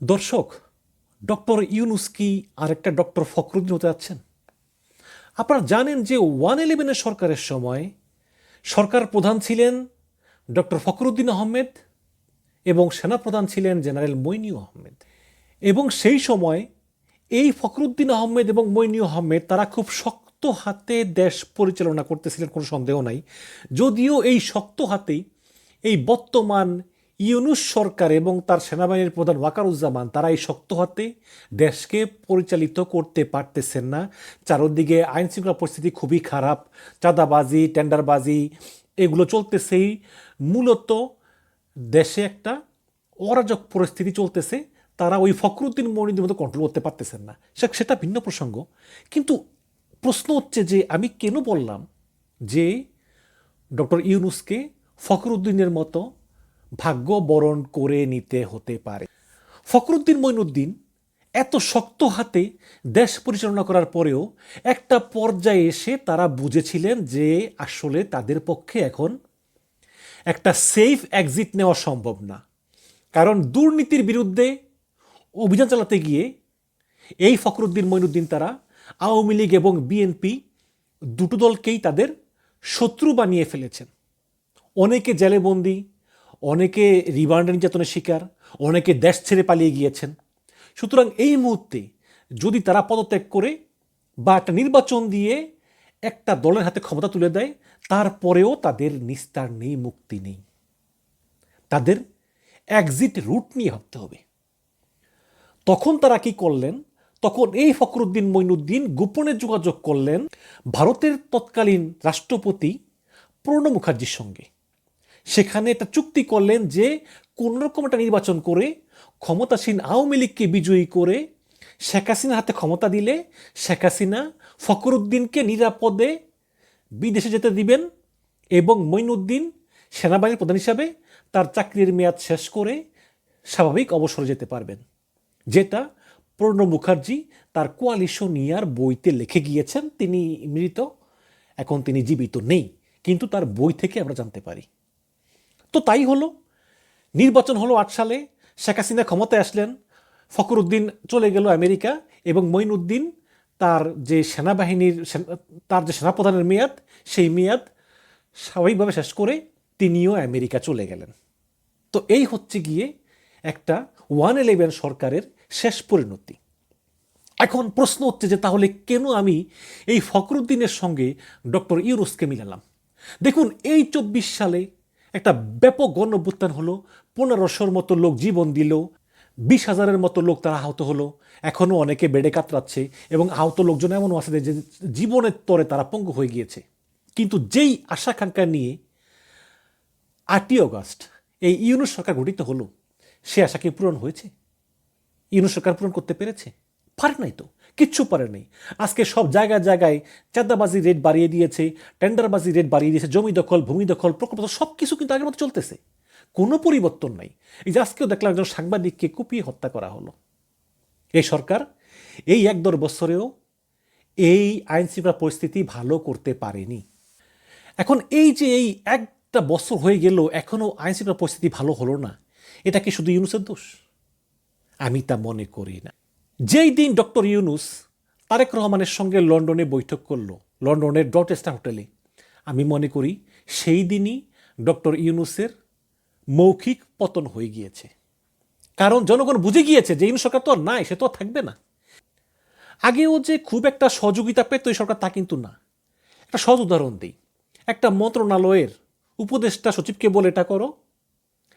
দর্শক, ডক্টর ইউনুস কি আরেকটা ডক্টর ফখরুদ্দিন হতে যাচ্ছেন। আপনারা জানেন যে ওয়ান ইলেভেনের সরকারের সময় সরকার প্রধান ছিলেন ডক্টর ফখরুদ্দিন আহমেদ এবং সেনাপ্রধান ছিলেন জেনারেল মইনিউ আহমেদ। এবং সেই সময় এই ফখরুদ্দিন আহমেদ এবং মইনিউ আহমেদ তারা খুব শক্ত হাতে দেশ পরিচালনা করতেছিলেন, কোনো সন্দেহ নাই। যদিও এই শক্ত হাতেই এই বর্তমান ইউনুস সরকার এবং তার সেনাবাহিনীর প্রধান ওয়াকারুজ্জামান তারা এই শক্ত হাতে দেশকে পরিচালিত করতে পারতেছেন না। চারদিকে আইন শৃঙ্খলা পরিস্থিতি খুবই খারাপ, চাঁদাবাজি, টেন্ডারবাজি, এগুলো চলতেছেই। মূলত দেশে একটা অরাজক পরিস্থিতি চলতেছে, তারা ওই ফখরুদ্দিন মনিদের মতো কন্ট্রোল করতে পারতেছেন না। সেটা ভিন্ন প্রসঙ্গ। কিন্তু প্রশ্ন হচ্ছে যে, আমি কেন বললাম যে, ডক্টর ইউনুসকে ফখরুদ্দিনের মতো ভাগ্য বরণ করে নিতে হতে পারে। ফখরুদ্দিন মইনুদ্দিন এত শক্ত হাতে দেশ পরিচালনা করার পরেও একটা পর্যায়ে এসে তারা বুঝেছিলেন যে আসলে তাদের পক্ষে এখন একটা সেফ এক্সিট নেওয়া সম্ভব না। কারণ দুর্নীতির বিরুদ্ধে অভিযান চালাতে গিয়ে এই ফখরুদ্দিন মইনুদ্দিন তারা আওয়ামী লীগ এবং বিএনপি দুটো দলকেই তাদের শত্রু বানিয়ে ফেলেছেন। অনেকে জেলে বন্দি অনেকে রিমান্ড নির্যাতনের শিকার, অনেকে দেশ ছেড়ে পালিয়ে গিয়েছেন। সুতরাং এই মুহূর্তে যদি তারা পদত্যাগ করে বা একটা নির্বাচন দিয়ে একটা দলের হাতে ক্ষমতা তুলে দেয়, তারপরেও তাদের নিস্তার নেই, মুক্তি নেই। তাদের এক্সিট রুট নিয়ে ভাবতে হবে। তখন তারা কি করলেন? তখন এই ফখরুদ্দিন মইনুদ্দিন গোপনে যোগাযোগ করলেন ভারতের তৎকালীন রাষ্ট্রপতি প্রণব মুখার্জির সঙ্গে। সেখানে একটা চুক্তি করলেন যে কোনোরকম একটা নির্বাচন করে ক্ষমতাসীন আওয়ামী লীগকে বিজয়ী করে শেখ হাসিনার হাতে ক্ষমতা দিলে শেখ হাসিনা ফখরুদ্দিনকে নিরাপদে বিদেশে যেতে দিবেন এবং মঈনুদ্দিন সেনাবাহিনীর প্রধান হিসাবে তার চাকরির মেয়াদ শেষ করে স্বাভাবিক অবসরে যেতে পারবেন। যেটা প্রণব মুখার্জি তার কোয়ালিশন ইয়ার বইতে লিখে গিয়েছেন। তিনি মৃত, এখন তিনি জীবিত নেই, কিন্তু তার বই থেকে আমরা জানতে পারি। তো তাই হলো। নির্বাচন হলো আট সালে। শেখ হাসিনা ক্ষমতায় আসলেন। ফখরুদ্দিন চলে গেল আমেরিকা এবং মঈনুদ্দিন তার যে সেনাবাহিনীর সেন- তার যে সেনাপ্রধানের মেয়াদ, সেই মেয়াদ স্বাভাবিকভাবে শেষ করে তিনিও আমেরিকা চলে গেলেন। তো এই হচ্ছে গিয়ে একটা ওয়ান ইলেভেন সরকারের শেষ পরিণতি। এখন প্রশ্ন হচ্ছে যে তাহলে কেন আমি এই ফখরুদ্দিনের সঙ্গে ডক্টর ইউরুসকে মিলালাম? দেখুন, এই চব্বিশ সালে একটা ব্যাপক গণভ্যুত্থান হলো, পনেরোশোর মতো লোক জীবন দিল, বিশ হাজারের মতো লোক তারা আহত হলো এখনও অনেকে বেডে কাতরাচ্ছে এবং আহত লোকজন এমনও আছে যে জীবনের তরে তারা পঙ্গু হয়ে গিয়েছে। কিন্তু যেই আশাকাঙ্ক্ষা নিয়ে আটই অগস্ট এই ইউনুস সরকার গঠিত হলো, সে আশাকে পূরণ হয়েছে? ইউনুস সরকার পূরণ করতে পেরেছে? পারে নাই তো। কিচ্ছু পারে নাই। আজকে সব জায়গায় জায়গায় চাঁদাবাজি রেট বাড়িয়ে দিয়েছে টেন্ডারবাজি রেট বাড়িয়ে দিয়েছে, জমি দখল, ভূমি দখল, প্রকল্প সব কিছু কিন্তু আগের মতো চলতেছে। কোনো পরিবর্তন নাই। এই যে আজকেও দেখলাম একজন সাংবাদিককে কুপিয়ে হত্যা করা হলো। এই সরকার এই এক দেড় বছরেও এই আইন শৃঙ্খলা পরিস্থিতি ভালো করতে পারেনি। এখন এই যে এই একটা বছর হয়ে গেল, এখনও আইন শৃঙ্খলা পরিস্থিতি ভালো হলো না। এটা কি শুধু ইউনুসের দোষ? আমি তা মনে করি না। যেই দিন ডক্টর ইউনুস তারেক রহমানের সঙ্গে লন্ডনে বৈঠক করল, লন্ডনের ডটেস্টা হোটেলে। আমি মনে করি সেই দিনই ডক্টর ইউনুসের মৌখিক পতন হয়ে গিয়েছে। কারণ জনগণ বুঝে গিয়েছে যে ইউনুস সরকার তো আর নাই, সে তো আর থাকবে না। আগেও যে খুব একটা সহযোগিতা পেত এই সরকার তা কিন্তু না। একটা সহজ উদাহরণ দিই। একটা মন্ত্রণালয়ের উপদেষ্টা সচিবকে বলে এটা করো,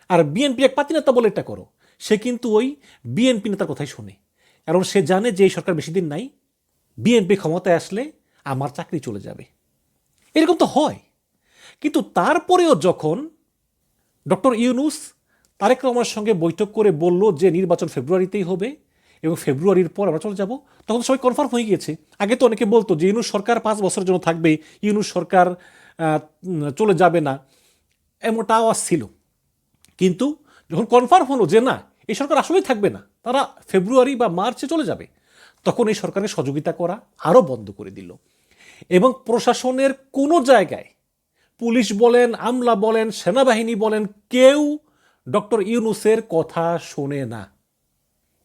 আর বিএনপি এক পাতি নেতা বলে এটা করো। সে কিন্তু ওই বিএনপি নেতার কথাই শোনে। কারণ সে জানে যে এই সরকার বেশি দিন নাই, বিএনপি ক্ষমতায় আসলে আমার চাকরি চলে যাবে। এরকম তো হয়। কিন্তু তারপরেও যখন ডক্টর ইউনুস তারেক রহমানের সঙ্গে বৈঠক করে বলল যে নির্বাচন ফেব্রুয়ারিতেই হবে এবং ফেব্রুয়ারির পর আমরা চলে যাব, তখন সবাই কনফার্ম হয়ে গিয়েছে। আগে তো অনেকে বলতো যে ইউনুস সরকার পাঁচ বছরের জন্য থাকবে, ইউনুস সরকার চলে যাবে না এমনটা আওয়াজ ছিল কিন্তু যখন কনফার্ম হলো যে না এই সরকার আসলেই থাকবে না। তারা ফেব্রুয়ারি বা মার্চে চলে যাবে। তখন এই সরকারের সহযোগিতা করা আরও বন্ধ করে দিল। এবং প্রশাসনের কোনো জায়গায় পুলিশ বলেন, আমলা বলেন, সেনাবাহিনী বলেন, কেউ ডক্টর ইউনুসের কথা শোনে না।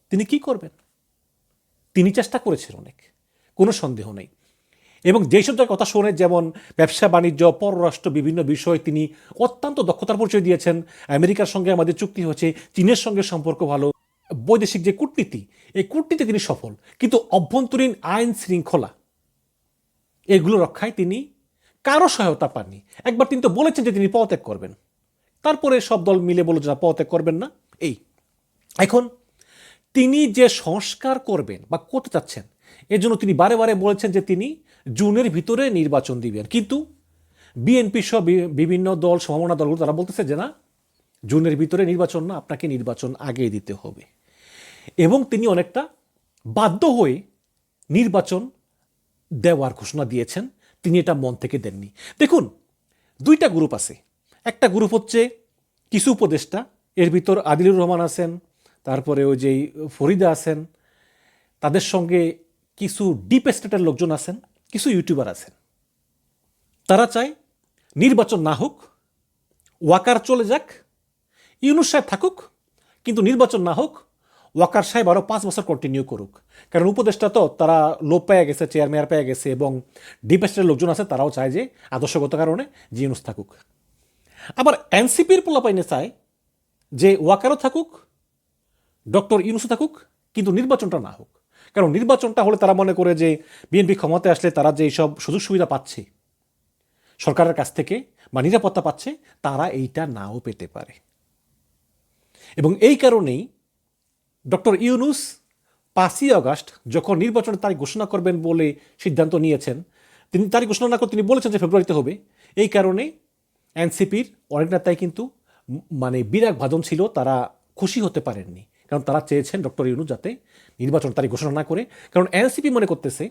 তিনি কি করবেন? তিনি চেষ্টা করেছেন অনেক। কোনো সন্দেহ নেই। এবং যেসব জায়গায় কথা শোনে যেমন ব্যবসা, বাণিজ্য, পররাষ্ট্র বিভিন্ন বিষয়ে তিনি অত্যন্ত দক্ষতার পরিচয় দিয়েছেন। আমেরিকার সঙ্গে আমাদের চুক্তি হয়েছে, চীনের সঙ্গে সম্পর্ক ভালো। বৈদেশিক যে কূটনীতি, এই কূটনীতি তিনি সফল, কিন্তু অভ্যন্তরীণ আইন শৃঙ্খলা, এগুলো রক্ষায় তিনি কারও সহায়তা পাননি। একবার তিনি তো বলেছেন যে তিনি পদত্যাগ করবেন। তারপরে সব দল মিলে বলে যে পদত্যাগ করবেন না। এই, এখন তিনি যে সংস্কার করবেন বা করতে চাচ্ছেন এজন্য তিনি বারে বারে বলেছেন যে তিনি জুনের ভিতরে নির্বাচন দিবেন। কিন্তু বিএনপি সহ বিভিন্ন দল সম্ভাবনা দলগুলো, তারা বলতেছে যে না, জুনের ভিতরে নির্বাচন না, আপনাকে নির্বাচন আগে দিতে হবে। এবং তিনি অনেকটা বাধ্য হয়ে নির্বাচন দেওয়ার ঘোষণা দিয়েছেন। তিনি এটা মন থেকে দেননি। দেখুন, দুইটা গ্রুপ আছে। একটা গ্রুপ হচ্ছে কিছু উপদেষ্টা, এর ভিতর আদিলুর রহমান আছেন, তারপরে ওই যে ফরিদা আছেন, তাদের সঙ্গে কিছু ডিপ স্টেটের লোকজন আছেন। কিছু ইউটিউবার আছেন। তারা চায় নির্বাচন না হোক, ওয়াকার চলে যাক, ইউনুস সাহেব থাকুক, কিন্তু নির্বাচন না হোক, ওয়াকার সাহেব আরও পাঁচ বছর কন্টিনিউ করুক। কারণ উপদেষ্টা তো তারা লোপ পেয়ে গেছে চেয়ারম্যান পেয়ে গেছে এবং ডিপেস্টের লোকজন আছে, তারাও চায় যে আদর্শগত কারণে যে ইউনুস থাকুক। আবার এনসিপির পোলাপাইনে চায় যে ওয়াকারও থাকুক ডক্টর ইউনুসও থাকুক, কিন্তু নির্বাচনটা না হোক। কারণ নির্বাচনটা হলে তারা মনে করে যে বিএনপি ক্ষমতায় আসলে তারা যে সব সুযোগ সুবিধা পাচ্ছে, সরকারের কাছ থেকে বা নিরাপত্তা পাচ্ছে, তারা এইটা নাও পেতে পারে। এবং এই কারণেই ডক্টর ইউনুস পাঁচই আগস্ট যখন নির্বাচনের তারিখ ঘোষণা করবেন বলে সিদ্ধান্ত নিয়েছেন, তিনি তারিখ ঘোষণা না করে তিনি বলেছেন যে ফেব্রুয়ারিতে হবে। এই কারণে এনসিপির অনেক নেতাই কিন্তু মানে বিরাগ ভাজন ছিল, তারা খুশি হতে পারেননি। কারণ তারা চেয়েছেন ডক্টর ইউনুস যাতে নির্বাচন তারিখ ঘোষণা না করে, কারণ এনসিপি মনে করতেছে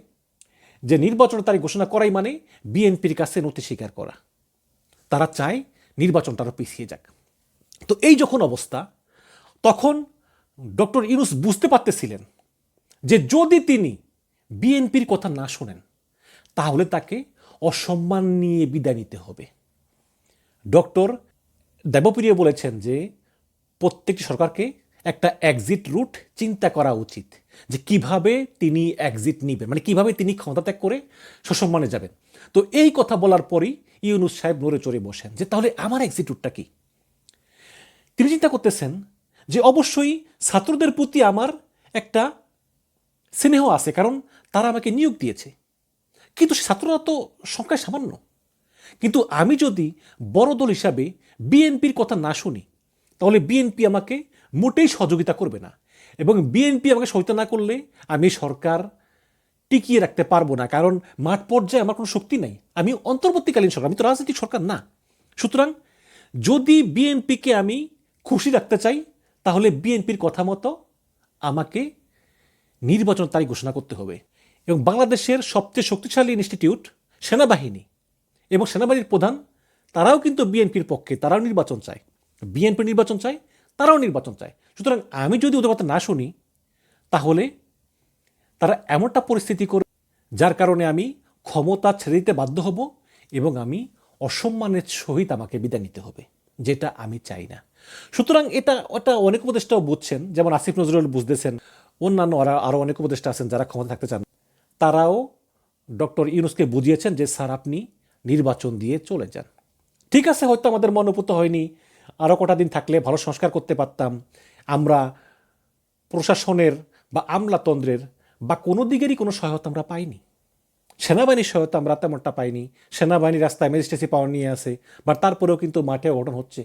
যে নির্বাচন তারিখ ঘোষণা করাই মানে বিএনপির কাছে নথি স্বীকার করা। তারা চায় নির্বাচন তারা পিছিয়ে যাক। তো এই যখন অবস্থা, তখন ডক্টর ইউনুস বুঝতে পারতেছিলেন যে যদি তিনি বিএনপির কথা না শোনেন, তাহলে তাকে অসম্মান নিয়ে বিদায় নিতে হবে। ডক্টর দেবপ্রিয় বলেছেন যে প্রত্যেকটি সরকারকে একটা এক্সিট রুট চিন্তা করা উচিত যে কীভাবে তিনি এক্সিট নেবেন। মানে কীভাবে তিনি ক্ষমতা ত্যাগ করে সসম্মানে যাবেন। তো এই কথা বলার পরই ইউনুস সাহেব নড়ে চড়ে বসেন যে, তাহলে আমার এক্সিট রুটটা কি? তিনি চিন্তা করতেছেন যে, অবশ্যই ছাত্রদের প্রতি আমার একটা স্নেহ আছে, কারণ তারা আমাকে নিয়োগ দিয়েছে। কিন্তু ছাত্ররা তো সংখ্যায় সামান্য। কিন্তু আমি যদি বড় দল হিসাবে বিএনপির কথা না শুনি, তাহলে বিএনপি আমাকে মোটেই সহযোগিতা করবে না। এবং বিএনপি আমাকে সহায়তা না করলে আমি সরকার টিকিয়ে রাখতে পারব না। কারণ মাঠ পর্যায়ে আমার কোনো শক্তি নাই। আমি অন্তর্বর্তীকালীন সরকার, আমি তো রাজনৈতিক সরকার না। সুতরাং যদি বিএনপিকে আমি খুশি রাখতে চাই, তাহলে বিএনপির কথা মতো আমাকে নির্বাচন তারিখ ঘোষণা করতে হবে। এবং বাংলাদেশের সবচেয়ে শক্তিশালী ইনস্টিটিউট সেনাবাহিনী এবং সেনাবাহিনীর প্রধান, তারাও কিন্তু বিএনপির পক্ষে, তারাও নির্বাচন চায়। বিএনপি নির্বাচন চায় তারাও নির্বাচন চায়। সুতরাং আমি যদি ওদের কথা না শুনি, তাহলে তারা এমনটা পরিস্থিতি করে যার কারণে আমি ক্ষমতা ছেড়ে দিতে বাধ্য হব এবং আমি অসম্মানের সহিত আমাকে বিদায় নিতে হবে, যেটা আমি চাই না। সুতরাং এটা ওটা অনেক উপদেষ্টাও বুঝছেন, যেমন আসিফ নজরুল বুঝতেছেন, অন্যান্য আরও আরও অনেক উপদেষ্টা আছেন যারা ক্ষমতা থাকতে চান। তারাও ডক্টর ইউনুসকে বুঝিয়েছেন যে, স্যার, আপনি নির্বাচন দিয়ে চলে যান। ঠিক আছে, হয়তো আমাদের মনোপুত হয়নি আরও কটা দিন থাকলে ভালো সংস্কার করতে পারতাম। আমরা প্রশাসনের বা আমলাতন্ত্রের বা কোনো দিকেরই কোনো সহায়তা আমরা পাইনি। সেনাবাহিনীর সহায়তা আমরা তেমনটা পাইনি। সেনাবাহিনী রাস্তায় ম্যাজিস্ট্রেসি পাওয়ার নিয়ে আসে বা তারপরেও কিন্তু মাঠে অঘটন হচ্ছে।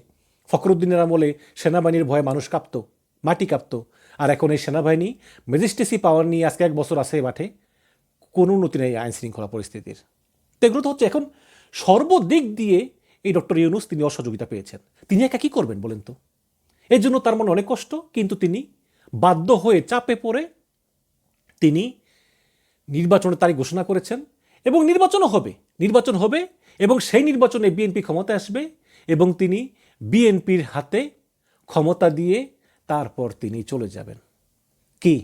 ফখরুদ্দিনের আমলে সেনাবাহিনীর ভয়ে মানুষ কাঁপত, মাটি কাঁপত। আর এখন এই সেনাবাহিনী ম্যাজিস্ট্রেসি পাওয়ার নিয়ে আজকে এক বছর আছে মাঠে, কোনো উন্নতি নেই আইন শৃঙ্খলা পরিস্থিতির। তো এগুলো তো হচ্ছে এখন সর্বদিক দিয়ে এই ডক্টর ইউনুস তিনি অসহযোগিতা পেয়েছেন। তিনি একা কী করবেন বলেন তো? এর জন্য তার মনে অনেক কষ্ট, কিন্তু তিনি বাধ্য হয়ে চাপে পড়ে তিনি নির্বাচনের তারিখ ঘোষণা করেছেন এবং নির্বাচনও হবে, নির্বাচন হবে এবং সেই নির্বাচনে বিএনপি ক্ষমতায় আসবে এবং তিনি বিএনপির হাতে ক্ষমতা দিয়ে তারপর তিনি চলে যাবেন। কি?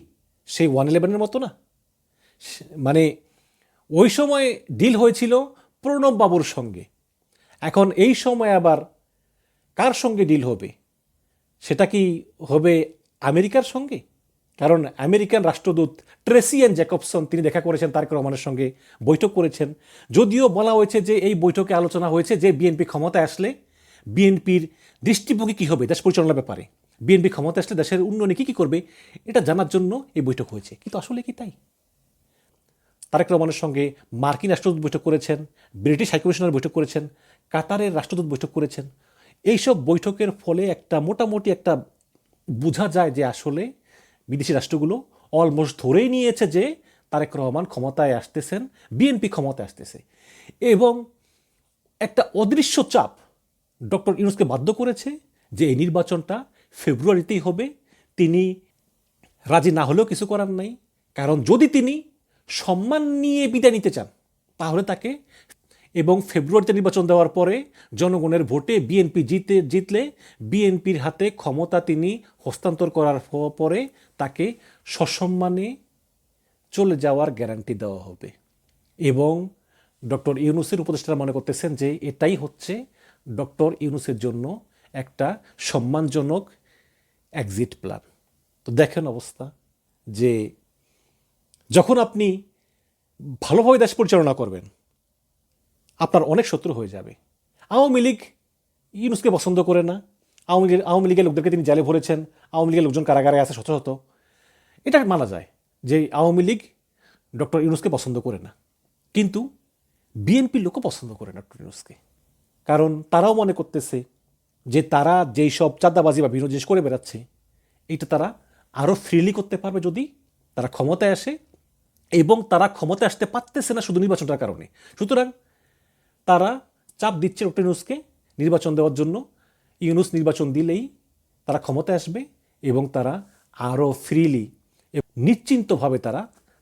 সেই ওয়ান ইলেভেনের মতো না? মানে ওই সময় ডিল হয়েছিল প্রণব বাবুর সঙ্গে। এখন এই সময় আবার কার সঙ্গে ডিল হবে? সেটা কি হবে আমেরিকার সঙ্গে? কারণ আমেরিকান রাষ্ট্রদূত ট্রেসিয়ান জ্যাকবসন, তিনি দেখা করেছেন তারেক রহমানের সঙ্গে বৈঠক করেছেন। যদিও বলা হয়েছে যে এই বৈঠকে আলোচনা হয়েছে যে বিএনপি ক্ষমতায় আসলে বিএনপির দৃষ্টিভঙ্গি কী হবে, দেশ পরিচালনার ব্যাপারে। বিএনপি ক্ষমতা আসলে দেশের উন্নয়নে কী কী করবে, এটা জানার জন্য এই বৈঠক হয়েছে। কিন্তু আসলে কি তাই? তারেক রহমানের সঙ্গে মার্কিন রাষ্ট্রদূত বৈঠক করেছেন, ব্রিটিশ হাইকমিশনার বৈঠক করেছেন কাতারের রাষ্ট্রদূত বৈঠক করেছেন। এইসব বৈঠকের ফলে একটা মোটামুটি একটা বোঝা যায় যে আসলে বিদেশি রাষ্ট্রগুলো অলমোস্ট ধরেই নিয়েছে যে তারেক রহমান ক্ষমতায় আসতেছেন, বিএনপি ক্ষমতায় আসতেছে। এবং একটা অদৃশ্য চাপ ডক্টর ইউনুসকে বাধ্য করেছে যে এই নির্বাচনটা ফেব্রুয়ারিতেই হবে। তিনি রাজি না হলেও কিছু করার নাই। কারণ যদি তিনি সম্মান নিয়ে বিদায় নিতে চান, তাহলে তাকে এবং ফেব্রুয়ারিতে নির্বাচন দেওয়ার পরে জনগণের ভোটে বিএনপি জিতে, জিতলে বিএনপির হাতে ক্ষমতা তিনি হস্তান্তর করার পরে তাকে সসম্মানে চলে যাওয়ার গ্যারান্টি দেওয়া হবে। এবং ডক্টর ইউনুসের উপদেষ্টারা মনে করতেছেন যে এটাই হচ্ছে ডক্টর ইউনুসের জন্য একটা সম্মানজনক এক্সিট প্ল্যান তো দেখেন অবস্থা যে যখন আপনি ভালোভাবে দেশ পরিচালনা করবেন আপনার অনেক শত্রু হয়ে যাবে। আওয়ামী লীগ ইউনুসকে পছন্দ করে না। আওয়ামী লীগের আওয়ামী লীগের লোকদেরকে তিনি জালে ভরেছেন। আওয়ামী লীগের লোকজন কারাগারে আছে শত শত এটা মানা যায় যে আওয়ামী লীগ ডক্টর ইউনুসকে পছন্দ করে না। কিন্তু বিএনপির লোকও পছন্দ করে না ডক্টর ইউনুসকে। কারণ তারাও মনে করতেছে যে তারা যেই সব চাঁদাবাজি বা জিনিস করে বেড়াচ্ছে, এইটা তারা আরও ফ্রিলি করতে পারবে যদি তারা ক্ষমতায় আসে এবং তারা ক্ষমতায় আসতে পারতেছে না শুধু নির্বাচনটার কারণে। সুতরাং তারা চাপ দিচ্ছে ডক্টর ইউনুসকে নির্বাচন দেওয়ার জন্য। ইউনুস নির্বাচন দিলেই তারা ক্ষমতায় আসবে এবং তারা আরও ফ্রিলি নিশ্চিন্তভাবে তারা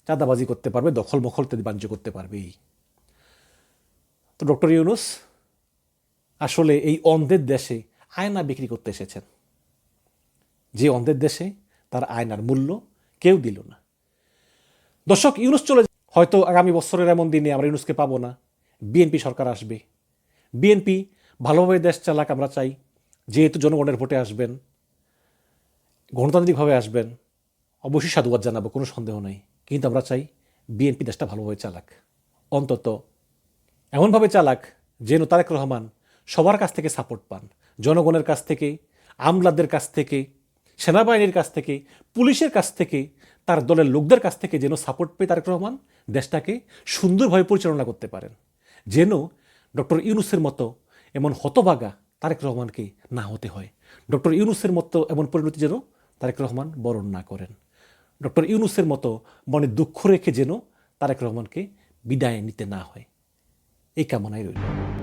চাঁদাবাজি করতে পারবে দখল মখল বাণিজ্য করতে পারবে। তো ডক্টর ইউনুস আসলে এই অন্ধের দেশে আয়না বিক্রি করতে এসেছেন। যে অন্ধের দেশে তার আয়নার মূল্য কেউ দিল না। দর্শক, ইউনুস চলে হয়তো আগামী বছরের এমন দিনে আমরা ইউনুসকে পাবো না। বিএনপি সরকার আসবে। বিএনপি ভালোভাবে দেশ চালাক আমরা চাই, যেহেতু জনগণের ভোটে আসবেন, গণতান্ত্রিকভাবে আসবেন, অবশ্যই সাধুবাদ জানাব, কোনো সন্দেহ নেই। কিন্তু আমরা চাই বিএনপি দেশটা ভালোভাবে চালাক, অন্তত এমনভাবে চালাক যেন তারেক রহমান সবার কাছ থেকে সাপোর্ট পান, জনগণের কাছ থেকে, আমলাদের কাছ থেকে, সেনাবাহিনীর কাছ থেকে, পুলিশের কাছ থেকে, তার দলের লোকদের কাছ থেকে যেন সাপোর্ট পেয়ে তারেক রহমান দেশটাকে সুন্দরভাবে পরিচালনা করতে পারেন। যেন ডক্টর ইউনুসের মতো এমন হতভাগা তারেক রহমানকে না হতে হয়। ডক্টর ইউনুসের মতো এমন পরিণতি যেন তারেক রহমান বরণ না করেন। ডক্টর ইউনুসের মতো মনে দুঃখ রেখে যেন তারেক রহমানকে বিদায় নিতে না হয়। এই কামনাই রইল।